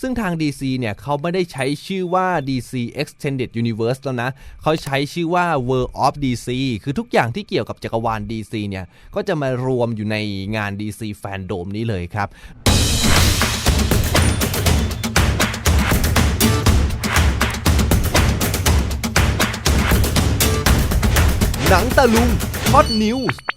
ซึ่งทาง DC เนี่ยเขาไม่ได้ใช้ชื่อว่า DC Extended Universe แล้วนะ เขาใช้ชื่อว่า World of DC คือทุกอย่างที่เกี่ยวกับจักรวาล DC เนี่ย ก็จะมารวมอยู่ในงาน DC Fandom นี้เลยครับหนังตะลุงฮอตนิวส์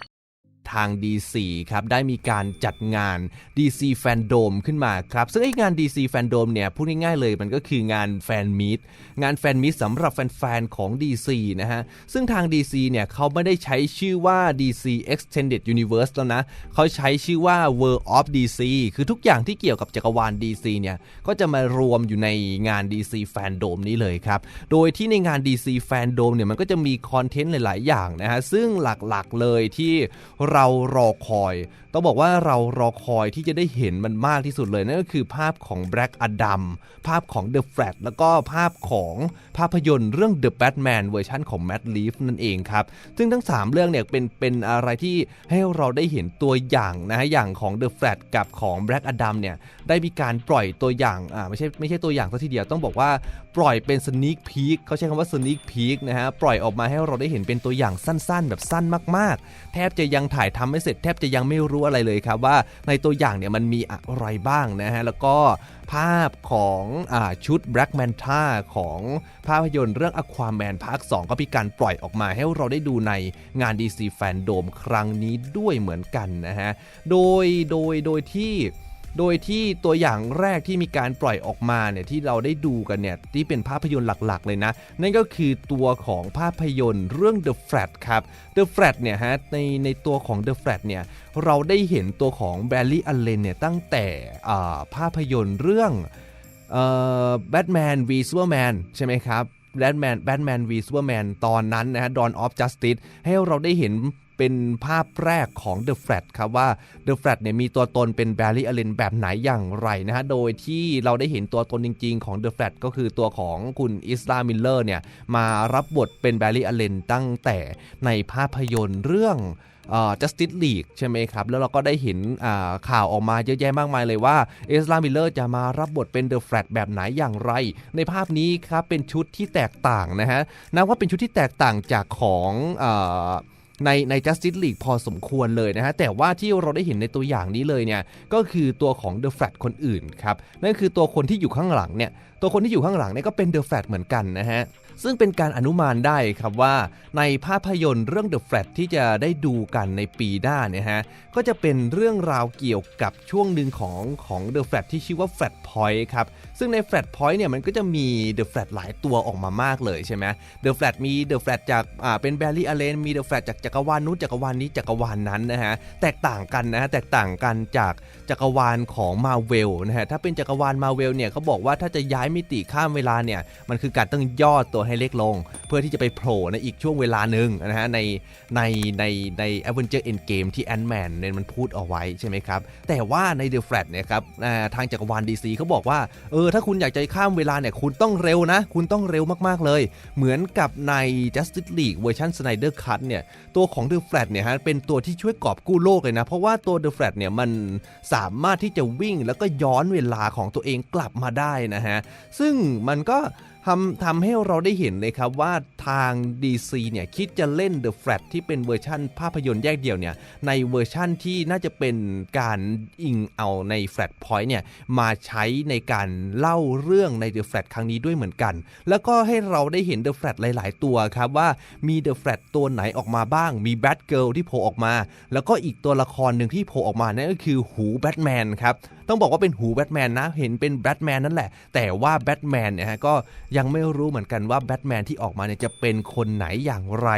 ทาง DC ครับได้มีการจัดงาน DC Fandom ขึ้นมาครับ ซึ่งไอ้งาน DC Fandom เนี่ยพูดง่ายๆเลยมันก็คืองานแฟนมีตงานแฟนมีตสำหรับแฟนๆของ DC นะฮะ ซึ่งทาง DC เนี่ยเขาไม่ได้ใช้ชื่อว่า DC Extended Universe แล้วนะเขาใช้ชื่อว่า World of DC คือทุกอย่างที่เกี่ยวกับจักรวาล DC เนี่ยก็จะมารวมอยู่ในงาน DC Fandom นี้เลยครับ โดยที่ในงาน DC Fandom เนี่ยมันก็จะมีคอนเทนต์หลาย ๆ อย่างนะฮะซึ่งหลักๆเลยที่เราเรารอคอย ต้องบอกว่าเรารอคอยที่จะได้เห็นมันมากที่สุดเลย นั่นก็คือภาพของ Black Adam ภาพของ The Flash แล้วก็ภาพของภาพยนตร์เรื่อง The Batman เวอร์ชันของ Matt Reeves นั่นเองครับ ซึ่งทั้ง 3 เรื่องเนี่ยเป็นเป็นอะไรที่ให้เราได้เห็นตัวอย่างนะฮะอย่างของ The Flash กับของ Black Adam เนี่ยได้มีการปล่อยตัวอย่างอ่าไม่ใช่ไม่ใช่ตัวอย่างซะทีเดียวต้องบอกว่าปล่อยเป็น sneak peek เขาใช้คำว่า sneak peek นะฮะปล่อยออกมาให้เราได้เห็นเป็นตัวอย่างสั้น ๆ แบบสั้นมากๆ แทบจะยังถ่ายทำไม่เสร็จแทบจะยังไม่รู้อะไรเลยครับว่าในตัวอย่างเนี่ยมันมีอะไรบ้างนะฮะแล้วก็ภาพของอชุด Black Manta ของภาพยนตร์เรื่อง Aquaman ภาค 2 ก็มีการปล่อยออกมาให้เราได้ดูในงาน DC Fandom ครั้งนี้ด้วยเหมือนกันนะฮะ โดย โดย โดยที่ โดยที่ตัวอย่างแรกที่มีการปล่อยออกมาเนี่ยที่เราได้ดูกันเนี่ยที่เป็นภาพยนตร์หลักๆ เลยนะ นั่นก็คือตัวของภาพยนตร์เรื่อง The Flash ครับ The Flash เนี่ยฮะในในตัวของ The Flash เนี่ยเราได้เห็นตัวของแบลลี่อัลเลนเนี่ยตั้งแต่ภาพยนตร์เรื่องแบทแมนวีซูเปอร์แมนใช่ไหมครับแบทแมนแบทแมนวีซูเปอร์แมนตอนนั้นนะฮะ Dawn of Justice ให้เราได้เห็น เป็นภาพแรกของ The Flash ครับว่า The Flash เนี่ยมีตัวตนเป็นแบร์รี่อเลนแบบไหนอย่างไรนะฮะ โดยที่เราได้เห็นตัวตนจริง ๆ ของ The Flash ก็คือตัวของคุณอิสลามิลเลอร์เนี่ยมารับบทเป็นแบร์รี่อเลนตั้งแต่ในภาพยนตร์เรื่อง Justice League ใช่ไหมครับ แล้วเราก็ได้เห็นข่าวออกมาเยอะแยะมากมายเลยว่าเอสลามิลเลอร์จะมารับบทเป็นเดอะแฟลตแบบไหนอย่างไร ในภาพนี้ครับ เป็นชุดที่แตกต่างนะฮะนับว่าเป็นชุดที่แตกต่างจากของ ในใน Justice League พอสมควรเลยนะฮะแต่ว่าที่เราได้เห็นในตัวอย่างนี้เลยเนี่ยก็คือตัวของ The Flash คนอื่นครับนั่นคือตัวคนที่อยู่ข้างหลังเนี่ยตัวคนที่อยู่ข้างหลังเนี่ยก็เป็น The Flash เหมือนกันนะฮะซึ่งเป็นการอนุมานได้ครับว่าในภาพยนตร์เรื่อง The Flash ที่จะได้ดูกันในปีหน้าเนี่ยฮะก็จะเป็นเรื่องราวเกี่ยวกับช่วงหนึ่งของของ The Flash ที่ชื่อว่า Flash Point ครับซึ่งใน Flash Point เนี่ยมันก็จะมี The Flash หลายตัวออกมามากเลยใช่ไหม The Flash มี The Flash จากอ่าเป็นแบร์รี่อเลนมี The Flash จากจักรวาลนู้นจักรวาลนี้จักรวาลนั้นนะฮะแตกต่างกันนะฮะแตกต่างกันจากจักรวาลของมาเวลนะฮะถ้าเป็นจักรวาลมาเวลเนี่ยเขาบอกว่าถ้าจะย้ายมิติข้ามเวลาเนี่ยมันคือการต้องย่อตัวให้เล็กลง เพื่อที่จะไปโผล่ในอีกช่วงเวลาหนึ่งนะฮะในในในใน Avenger Endgame ที่ Ant-Man เนี่ยมันพูดเอาไว้ใช่ไหมครับ แต่ว่าใน The Flash เนี่ยครับทางจักรวาล DC เขาบอกว่าเออถ้าคุณอยากจะข้ามเวลาเนี่ยคุณต้องเร็วนะ คุณต้องเร็วมากๆเลย เหมือนกับใน Justice League เวอร์ชัน Snyder Cut เนี่ยตัวของ The Flash เนี่ยฮะเป็นตัวที่ช่วยกอบกู้โลกเลยนะ เพราะว่าตัว The Flash เนี่ยมันสามารถที่จะวิ่งแล้วก็ย้อนเวลาของตัวเองกลับมาได้นะฮะ ซึ่งมันก็ ทำทำให้เราได้เห็นเลยครับว่าทาง DC เนี่ยคิดจะเล่น The Flash ที่เป็นเวอร์ชั่นภาพยนตร์แยกเดี่ยวเนี่ยในเวอร์ชั่นที่น่าจะเป็นการอิงเอาใน Flash Point เนี่ยมาใช้ในการเล่าเรื่องใน The Flash ครั้งนี้ด้วยเหมือนกัน แล้วก็ให้เราได้เห็น The Flash หลาย ๆ ตัวครับว่ามี The Flash ตัวไหนออกมาบ้าง มี Batgirl ที่โผล่ออกมา แล้วก็อีกตัวละครหนึ่งที่โผล่ออกมานั่นก็คือหูแบทแมนครับ ต้องบอกว่าเป็นหูแบทแมนนะ เห็นเป็นแบทแมนนั่นแหละ แต่ว่าแบทแมนเนี่ยฮะก็ยังไม่รู้เหมือนกันว่าแบทแมนที่ออกมาเนี่ยจะเป็นคนไหนอย่างไร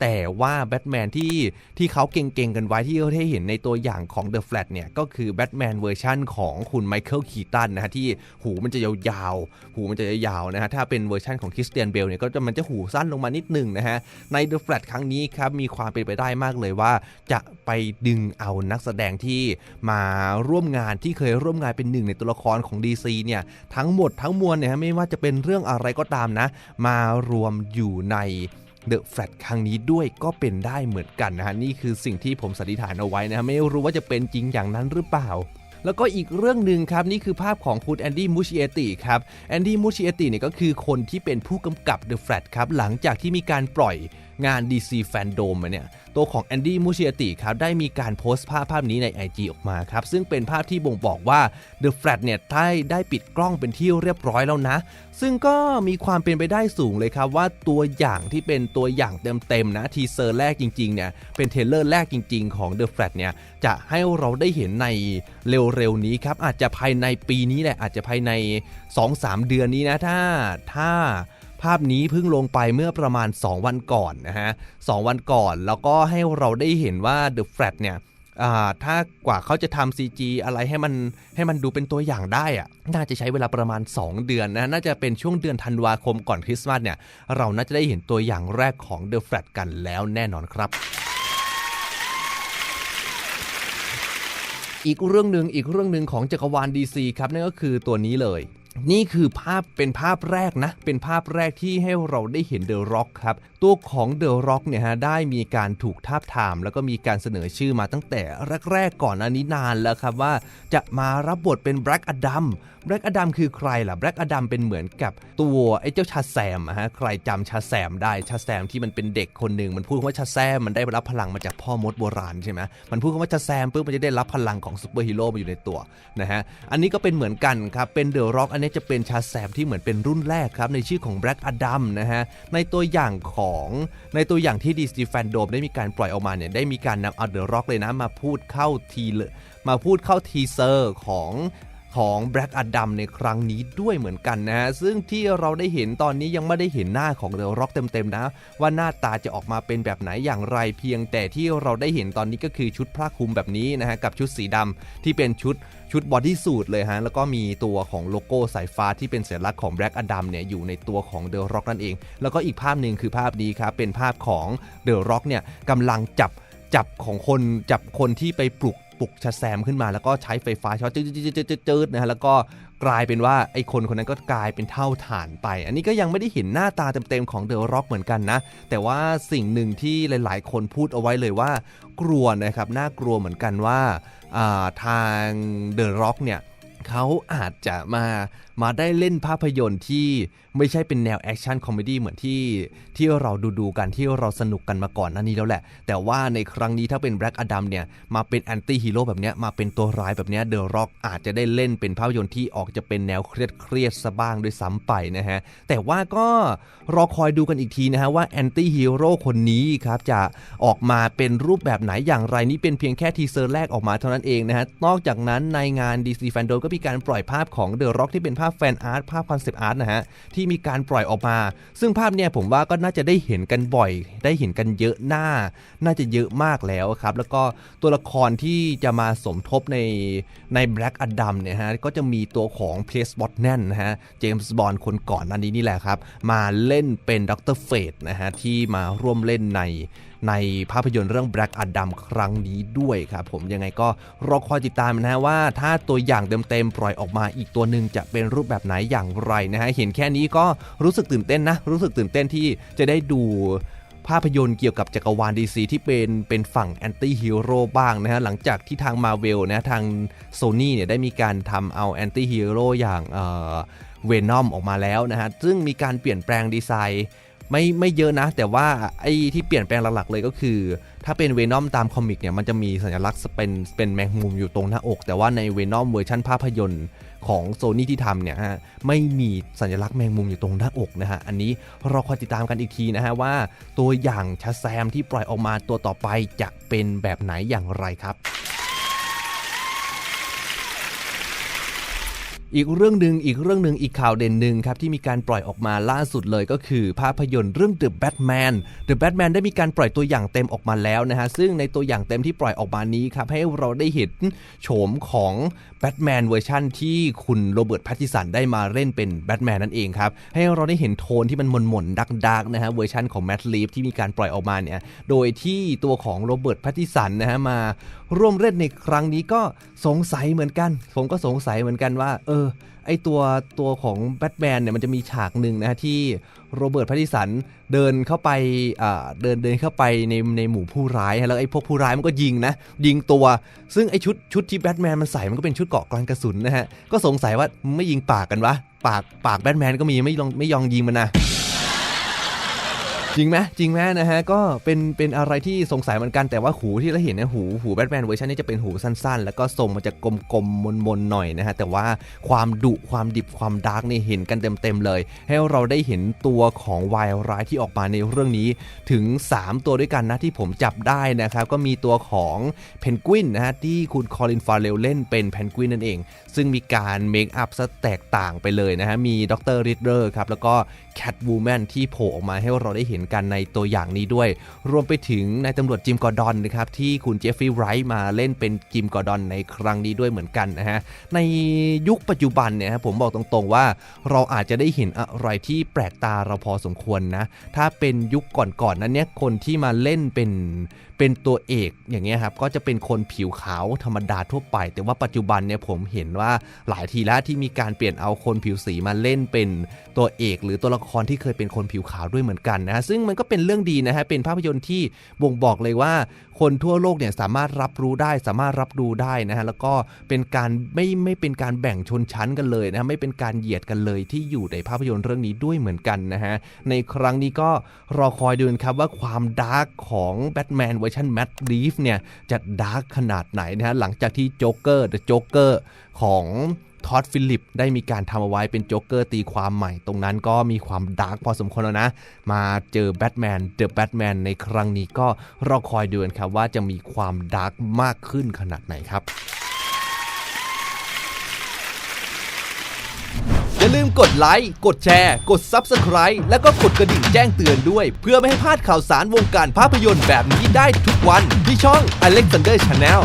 แต่ว่าแบทแมนที่ที่เขาเก่งๆกันไว้ที่เราได้เห็นในตัวอย่างของ The Flash เนี่ยก็คือแบทแมนเวอร์ชั่นของคุณไมเคิลคีตันนะฮะที่หูมันจะยาวๆหูมันจะยาวๆนะฮะถ้าเป็นเวอร์ชันของคริสเตียนเบลเนี่ยก็จะมันจะหูสั้นลงมานิดนึงนะฮะใน The Flash ครั้งนี้ครับมีความเป็นไปได้มากเลยว่าจะไปดึงเอานักแสดงที่มาร่วมงานที่เคยร่วมงานเป็นหนึ่งในตัวละครของ DC เนี่ยทั้งหมดทั้งมวลเนี่ยไม่ว่าจะเป็นเรื่องอะไรก็ตามนะ มารวมอยู่ใน The Flash ครั้งนี้ด้วยก็เป็นได้เหมือนกันนะฮะนี่คือสิ่งที่ผมสันนิษฐานเอาไว้นะฮะไม่รู้ว่าจะเป็นจริงอย่างนั้นหรือเปล่าแล้วก็อีกเรื่องหนึ่งครับนี่คือภาพของคุณแอนดี้มูชิเอติครับแอนดี้มูชิเอติเนี่ยก็คือคนที่เป็นผู้กำกับ The Flash ครับหลังจากที่มีการปล่อย งาน DC Fandom มเนี่ยตัวของแอนดี้มูชิเอติครับได้มีการโพสต์ภาพภาพนี้ใน IG ออกมาครับซึ่งเป็นภาพที่บ่งบอกว่า The Flash เนี่ยได้ได้ปิดกล้องเป็นที่เรียบร้อยแล้วนะ ซึ่งก็มีความเป็นไปได้สูงเลยครับว่าตัวอย่างที่เป็นตัวอย่างเต็มๆนะทีเซอร์แรกจริงๆเนี่ยเป็นเทเลอร์แรกจริง ๆของ The Flash เนี่ยจะให้เราได้เห็นในเร็วๆนี้ครับอาจจะภายในปีนี้แหละอาจจะภายใน 2-3 เดือนนี้นะถ้าถ้า ภาพนี้เพิ่งลงไปเมื่อประมาณ 2 วันก่อนนะฮะสองวันก่อน แล้วก็ให้เราได้เห็นว่า The Flash เนี่ยถ้ากว่าเขาจะทำ CG อะไรให้มันให้มันดูเป็นตัวอย่างได้อะน่าจะใช้เวลาประมาณ 2 เดือนนะ น่าจะเป็นช่วงเดือนธันวาคมก่อนคริสต์มาสเนี่ย เราน่าจะได้เห็นตัวอย่างแรกของ The Flash กันแล้วแน่นอนครับอีกเรื่องหนึ่งอีกเรื่องหนึ่งของจักรวาล DC ครับนั่นก็คือตัวนี้เลย นี่คือภาพเป็นภาพแรกนะ เป็นภาพแรกที่ให้เราได้เห็นเดอะร็อกครับ ตัวของเดอะร็อกเนี่ยฮะได้มีการถูกทาบทาม แล้วก็มีการเสนอชื่อมาตั้งแต่แรกๆก่อนอันนี้นานแล้วครับว่า จะมารับบทเป็นแบล็กอดัมแบล็กอดัมคือใครล่ะแบล็กอดัมเป็นเหมือนกับตัวไอ้เจ้าชาแซมอะฮะใครจำชาแซมได้ชาแซมที่มันเป็นเด็กคนหนึ่งมันพูดว่าชาแซมมันได้รับพลังมาจากพ่อมดโบราณใช่ไหมมันพูดคำว่าชาแซมปุ๊บมันจะได้รับพลังของซูเปอร์ฮีโร่มาอยู่ในตัวนะฮะอันนี้ก็เป็นเหมือนกันครับเป็นเดอะร็อกอันนี้จะเป็นชาแซมที่เหมือนเป็นรุ่นแรกครับ ในชื่อของแบล็กอดัมนะฮะ ในตัวอย่างของในตัวอย่างที่ดีสตีแฟนโดมได้มีการปล่อยออกมาเนี่ย ได้มีการนำเอาเดอะร็อกเลยนะ มาพูดเข้าทีเลมาพูดเข้าทีเซอร์ของ ของแบล็กอดัมในครั้งนี้ด้วยเหมือนกันนะฮะซึ่งที่เราได้เห็นตอนนี้ยังไม่ได้เห็นหน้าของเดอะร็อกเต็มๆนะ ว่าหน้าตาจะออกมาเป็นแบบไหนอย่างไรเพียง แต่ที่เราได้เห็นตอนนี้ก็คือชุดผ้าคลุมแบบนี้นะฮะกับชุดสีดำที่เป็นชุดชุดบอดี้สูทเลยฮะ แล้วก็มีตัวของโลโก้สายฟ้าที่เป็นสัญลักษณ์ของแบล็กอดัมเนี่ยอยู่ในตัวของเดอะร็อกนั่นเอง แล้วก็อีกภาพหนึ่งคือภาพนี้ครับเป็นภาพของเดอะร็อกเนี่ยกำลังจับจับของคนจับคนที่ไปปลุก ปลุกชาแซมขึ้นมาแล้วก็ใช้ไฟฟ้าช็อตจืดๆๆๆนะฮะแล้วก็กลายเป็นว่าไอ้คนคนนั้นก็กลายเป็นเท่าฐานไป อันนี้ก็ยังไม่ได้เห็นหน้าตาเต็มๆของเดอะร็อกเหมือนกันนะ แต่ว่าสิ่งหนึ่งที่หลาย ๆ คนพูดเอาไว้เลยว่า กลัวนะครับน่ากลัวเหมือนกันว่าอ่าทางเดอะร็อกเนี่ยเขาอาจจะมามาได้เล่นภาพยนตร์ที่ไม่ใช่เป็นแนวแอคชั่นคอมเมดี้เหมือนที่ที่เราดูดูกันที่เราสนุกกันมาก่อนหนั่นนี้แล้วแหละ แต่ว่าในครั้งนี้ถ้าเป็นแบล็กอดัมเนี่ยมาเป็นแอนตี้ฮีโร่แบบนี้มาเป็นตัวร้ายแบบนี้เดอะร็อกอาจจะได้เล่นเป็นภาพยนตร์ที่ออกจะเป็นแนวเครียดเครียดซะบ้างด้วยซ้ำไปนะฮะ แต่ว่าก็รอคอยดูกันอีกทีนะฮะว่าแอนตี้ฮีโร่คนนี้ครับจะออกมาเป็นรูปแบบไหนอย่างไรนี่เป็นเพียงแค่ทีเซอร์แรกออกมาเท่านั้นเองนะฮะนอกจากนั้นในงาน DC f a n d o m ก็มีการปล่อยภาพของ The Rock ที่เป็นาพแฟนอาร์ตภาพคอนเซปต์อาร์ตนะฮะที่มีการปล่อยออกมา ซึ่งภาพเนี่ยผมว่าก็น่าจะได้เห็นกันบ่อย ได้เห็นกันเยอะหน้า น่าจะเยอะมากแล้วครับแล้วก็ตัวละครที่จะมาสมทบในใน Black Adam เนี่ยฮะก็จะมีตัวของ p l a c e b o t n a n นะฮะเจมส์บอนด์คนก่อนนั้นนี้นี่แหละครับมาเล่นเป็นด็อกเตอร์เฟดนะฮะที่มาร่วมเล่นใน ในภาพยนตร์เรื่อง Black Adam ครั้งนี้ด้วยครับผมยังไงก็รอคอยติดตามนะฮะว่า ถ้าตัวอย่างเต็มๆปล่อยออกมาอีกตัวหนึ่งจะเป็นรูปแบบไหนอย่างไรนะฮะเห็นแค่นี้ก็รู้สึกตื่นเต้นนะ รู้สึกตื่นเต้นที่จะได้ดูภาพยนตร์เกี่ยวกับจักรวาล DC ที่เป็นเป็นฝั่งแอนตี้ฮีโร่บ้างนะฮะหลังจากที่ทาง Marvel นะทาง Sony เนี่ยได้มีการทำเอาแอนตี้ฮีโร่อย่างเอ่อเวนอมออกมาแล้วนะฮะซึ่งมีการเปลี่ยนแปลงดีไซน์ ไม่ไม่เยอะนะ แต่ว่าไอ้ที่เปลี่ยนแปลงหลักๆเลยก็คือ ถ้าเป็นเวนอมตามคอมิกเนี่ยมันจะมีสัญลักษณ์เป็นเป็นแมงมุมอยู่ตรงหน้าอก แต่ว่าในเวนอมเวอร์ชันภาพยนตร์ของโซนี่ที่ทำเนี่ยฮะไม่มีสัญลักษณ์แมงมุมอยู่ตรงหน้าอกนะฮะ อันนี้เราคอยติดตามกันอีกทีนะฮะว่า ตัวอย่างชาแซมที่ปล่อยออกมาตัวต่อไปจะเป็นแบบไหนอย่างไรครับ อีกเรื่องหนึ่งอีกเรื่องหนึ่งอีกข่าวเด่นหนึ่งครับที่มีการปล่อยออกมาล่าสุดเลยก็คือ ภาพยนตร์เรื่อง The Batman The Batman ได้มีการปล่อยตัวอย่างเต็มออกมาแล้วนะฮะซึ่งในตัวอย่างเต็มที่ปล่อยออกมานี้ครับให้เราได้เห็นโฉมของแบทแมนเวอร์ชั่นที่คุณโรเบิร์ตแพตติสันได้มาเล่นเป็นแบทแมนนั่นเองครับให้เราได้เห็นโทนที่มันหม่นๆดักนะฮะเวอร์ชันของแม t ลีฟที่มีการปล่อยออกมาเนี่ยโดยที่ตัวของโรเบิร์ตแพตติสันนะฮะมาร่วมเล่นในครั้งนี้ก็สงสัยเหมือนกัน ผมก็สงสัยเหมือนกันว่าเอออ ไอตัวตัวของแบทแมนเนี่ยมันจะมีฉากหนึ่งนะฮะที่โรเบิร์ตแพตติสันเดินเข้าไปอ่าเดินเดินเข้าไปในในหมู่ผู้ร้ายฮะแล้วไอพวกผู้ร้ายมันก็ยิงนะยิงตัว ซึ่งไอชุดชุดที่แบทแมนมันใส่มันก็เป็นชุดเกราะกลางกระสุนนะฮะก็สงสัยว่าไม่ยิงปากกันวะปากปากแบทแมนก็มีไม่ลองไม่ยองยิงมันนะ จริงไหมจริงไหมนะฮะก็เป็นเป็นอะไรที่สงสัยเหมือนกันแต่ว่าหูที่เราเห็นเนี่ยหูหูแบทแมนเวอร์ชันนี้จะเป็นหูสั้นๆ แล้วก็ทรงมันจะกลมๆมนๆหน่อยนะฮะแต่ว่าความดุความดิบความดาร์กนี่เห็นกันเต็มๆเลย ให้เราได้เห็นตัวของวายร้ายที่ออกมาในเรื่องนี้ถึง 3 ตัวด้วยกันนะที่ผมจับได้นะครับก็มีตัวของเพนกวินนะฮะที่คุณคอลินฟาเรลเล่นเป็นเพนกวินนั่นเอง ซึ่งมีการเมคอัพซะแตกต่างไปเลยนะฮะมีดรริดเดอร์ครับแล้วก็แคทวูแมนที่โผล่ออกมาให้เราได้เห็นกันในตัวอย่างนี้ด้วย รวมไปถึงนายตำรวจจิมกอร์ดอนนะครับที่คุณเจฟฟรีย์ไรท์มาเล่นเป็นจิมกอร์ดอนในครั้งนี้ด้วยเหมือนกันนะฮะ ในยุคปัจจุบันเนี่ยผมบอกตรงๆว่าเราอาจจะได้เห็นอะไรที่แปลกตาเราพอสมควรนะ ถ้าเป็นยุคก่อนๆนั้นเนี่ยคนที่มาเล่นเป็น เป็นตัวเอกอย่างเงี้ยครับก็จะเป็นคนผิวขาวธรรมดาทั่วไป แต่ว่าปัจจุบันเนี่ยผมเห็นว่าหลายทีแล้วที่มีการเปลี่ยนเอาคนผิวสีมาเล่นเป็นตัวเอก หรือตัวละครที่เคยเป็นคนผิวขาวด้วยเหมือนกันนะฮะซึ่งมันก็เป็นเรื่องดีนะฮะเป็นภาพยนตร์ที่บ่งบอกเลยว่า คนทั่วโลกเนี่ยสามารถรับรู้ได้ สามารถรับดูได้นะฮะแล้วก็เป็นการไม่ไม่เป็นการแบ่งชนชั้นกันเลยนะะไม่เป็นการเหยียดกันเลยที่อยู่ในภาพยนตร์เรื่องนี้ด้วยเหมือนกันนะฮะในครั้งนี้ก็รอคอยดูนะครับว่าความดาร์กของแบทแมนเวอร์ชันแมดดีฟเนี่ยจะดาร์กขนาดไหนนะฮะหลังจากที่โจ๊กเกอร์เดอะโจ๊กเกอร์ของท็อดฟิลิปได้มีการทำเอาไว้เป็นโจ๊กเกอร์ตีความใหม่ ตรงนั้นก็มีความดาร์กพอสมควรแล้วนะ มาเจอแบทแมนเดอะแบทแมนในครั้งนี้ก็รอคอยดูกันครับว่าจะมีความดาร์กมากขึ้นขนาดไหนครับ อย่าลืมกดไลค์ กดแชร์ กด Subscribe แล้วก็กดกระดิ่งแจ้งเตือนด้วย เพื่อไม่ให้พลาดข่าวสารวงการภาพยนตร์แบบนี้ได้ทุกวันที่ช่อง Alexander Channel